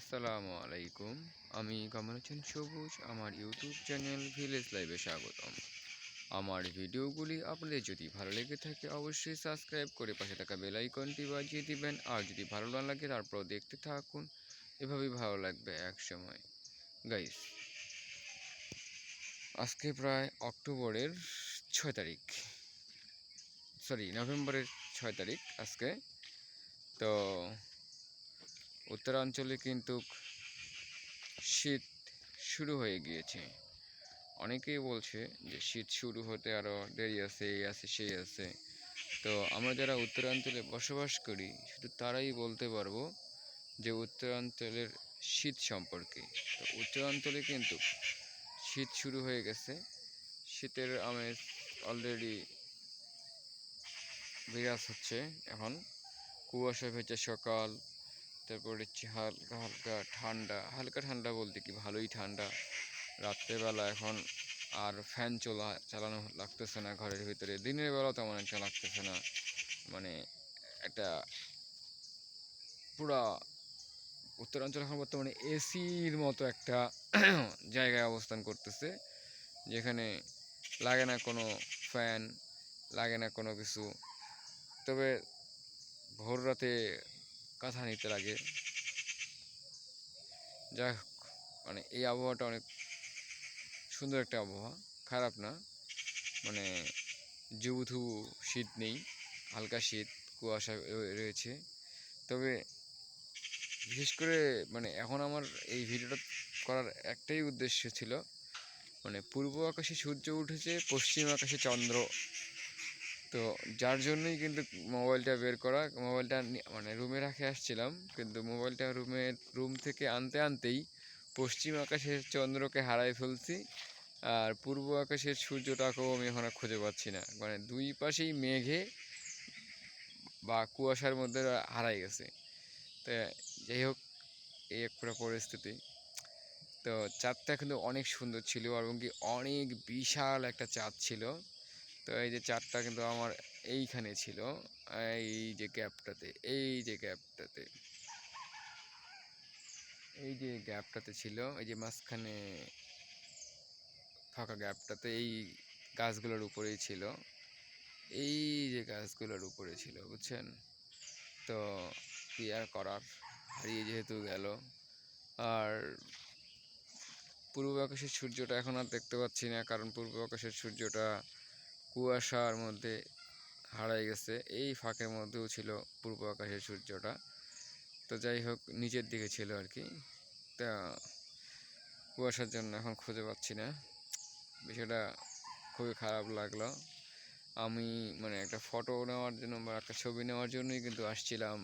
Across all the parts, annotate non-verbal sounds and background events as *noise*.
আসসালামু আলাইকুম। আমি কামাল হোসেন সবুজ, আমার ইউটিউব চ্যানেল ভিলেজ লাইভে স্বাগতম। আমার ভিডিওগুলি আপনাদের যদি ভালো লেগে থাকে, অবশ্যই সাবস্ক্রাইব করে পাশে থাকা বেল আইকনটি বাজিয়ে দিবেন। আর যদি ভালো না লাগে তারপর দেখতে থাকুন। এভাবেই ভালো লাগবে এক সময় গাইস আজকে প্রায় অক্টোবরের ছয় তারিখ। সরি নভেম্বরের ছয় তারিখ আজকে। তো উত্তরাঞ্চলে কিন্তু শীত শুরু হয়ে গিয়েছে। অনেকেই বলছে যে শীত শুরু হতে আরও দেরি আছে, এই আছে, সেই আছে। তো আমরা যারা উত্তরাঞ্চলে বসবাস করি, শুধু তারাই বলতে পারব যে উত্তরাঞ্চলের শীত সম্পর্কে। তো উত্তরাঞ্চলে কিন্তু শীত শুরু হয়ে গেছে। শীতের আমেজ অলরেডি বিরাজ হচ্ছে এখন। কুয়াশা ভেজা সকাল তারপর হচ্ছে হালকা হালকা ঠান্ডা হালকা ঠান্ডা বলতে কি? ভালোই ঠান্ডা। রাত্রেবেলা এখন আর ফ্যান চলা, চালানো লাগতেছে না ঘরের ভিতরে। দিনের বেলাও তেমন একটা লাগতেছে না। মানে একটা পুরা উত্তরাঞ্চল এখন বর্তমানে এসির মতো একটা *clears throat* জায়গায় অবস্থান করতেছে, যেখানে লাগে না কোনো ফ্যান লাগে না কোনো কিছু। তবে ভোর রাতে কাঁথা নিতে লাগে। যাই হোক মানে এই আবহাওয়াটা অনেক সুন্দর একটা আবহাওয়া। খারাপ না। মানে জুবুথুবু শীত নেই, হালকা শীত, কুয়াশা রয়েছে। তবে বিশেষ করে মানে এখন আমার এই ভিডিওটা করার একটাই উদ্দেশ্য ছিল মানে পূর্ব আকাশে সূর্য উঠেছে, পশ্চিম আকাশে চন্দ্র তো যার জন্যই কিন্তু মোবাইলটা বের করা, মোবাইলটা মানে রুমে রাখে আসছিলাম। কিন্তু মোবাইলটা রুমে রুম থেকে আনতে আনতেই পশ্চিম আকাশের চন্দ্রকে হারাই ফেলছি। আর পূর্ব আকাশের সূর্যটাকেও আমি এখন খুঁজে পাচ্ছি না। মানে দুই পাশেই মেঘে বা কুয়াশার মধ্যে হারাই গেছে। তো যাই হোক, এই একটা পরিস্থিতি। তো চাঁদটা কিন্তু অনেক সুন্দর ছিল এবং কি অনেক বিশাল একটা চাঁদ ছিল। তো এই যে চারটা কিন্তু আমার এইখানে ছিল, এই যে গ্যাপটাতে, এই যে গ্যাপটাতে। এই যে গ্যাপটাতে ছিল, এই যে মাঝখানে ফাঁকা গ্যাপটাতে এই গাছগুলোর উপরেই ছিল। এই যে গাছগুলোর উপরে ছিল, বুঝছেন? তো কি আর করার? হারিয়ে যেহেতু গেল। আর পূর্ব আকাশের সূর্যটা এখন আর দেখতে পাচ্ছি না, কারণ পূর্ব আকাশের সূর্যটা কুয়াশার মধ্যে হারাই গেছে। এই ফাঁকের মধ্যেও ছিল পূর্ব আকাশের সূর্যটা। তো যাই হোক, নিচের দিকে ছিল আর কি। তা কুয়াশার জন্য এখন খুঁজে পাচ্ছি না। বিষয়টা খুবই খারাপ লাগল। আমি মানে একটা ফটো নেওয়ার জন্য বা একটা ছবি নেওয়ার জন্যই কিন্তু আসছিলাম।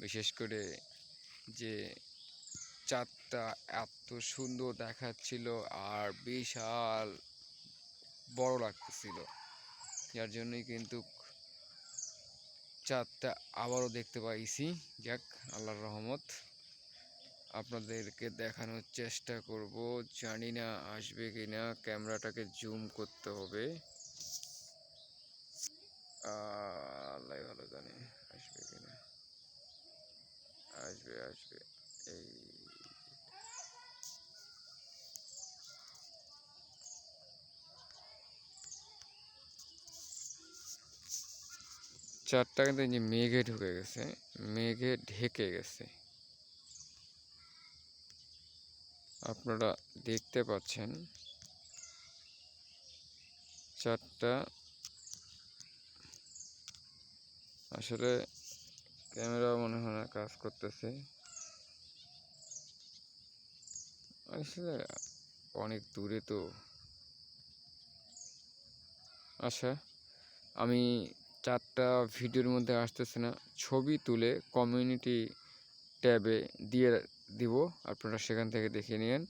বিশেষ করে যে চাঁদটা এত সুন্দর দেখাচ্ছিল আর বিশাল বড় লাগতেছিল। যার জন্যই কিন্তু চাঁদটা আবারও দেখতে পাইছি। যাক, আল্লাহর রহমত। আপনাদেরকে দেখানোর চেষ্টা করব, জানি না আসবে কি না ক্যামেরাটাকে জুম করতে হবে। আল্লাহ ভালো জানে, আসবে কি না আসবে আসবে, এই। চারটা কিন্তু যে মেঘে ঢুকে গেছে, মেঘে ঢেকে গেছে। আপনারা দেখতে পাচ্ছেন, চারটা আসলে ক্যামেরা মনে হয় না কাজ করতেছে। আসলে অনেক দূরে তো। আচ্ছা আমি চারটা ভিডিওর মধ্যে আসতেছে না, ছবি তুলে কমিউনিটি ট্যাবে দিয়ে দিব, আপনারা সেখান থেকে দেখে নিন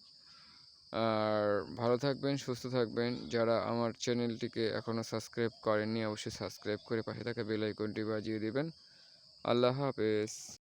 আর ভালো থাকবেন, সুস্থ থাকবেন। যারা আমার চ্যানেলটিকে এখনও সাবস্ক্রাইব করেননি, অবশ্যই সাবস্ক্রাইব করে পাশে থাকা বেল আইকনটি বাজিয়ে দেবেন। আল্লাহ হাফেজ।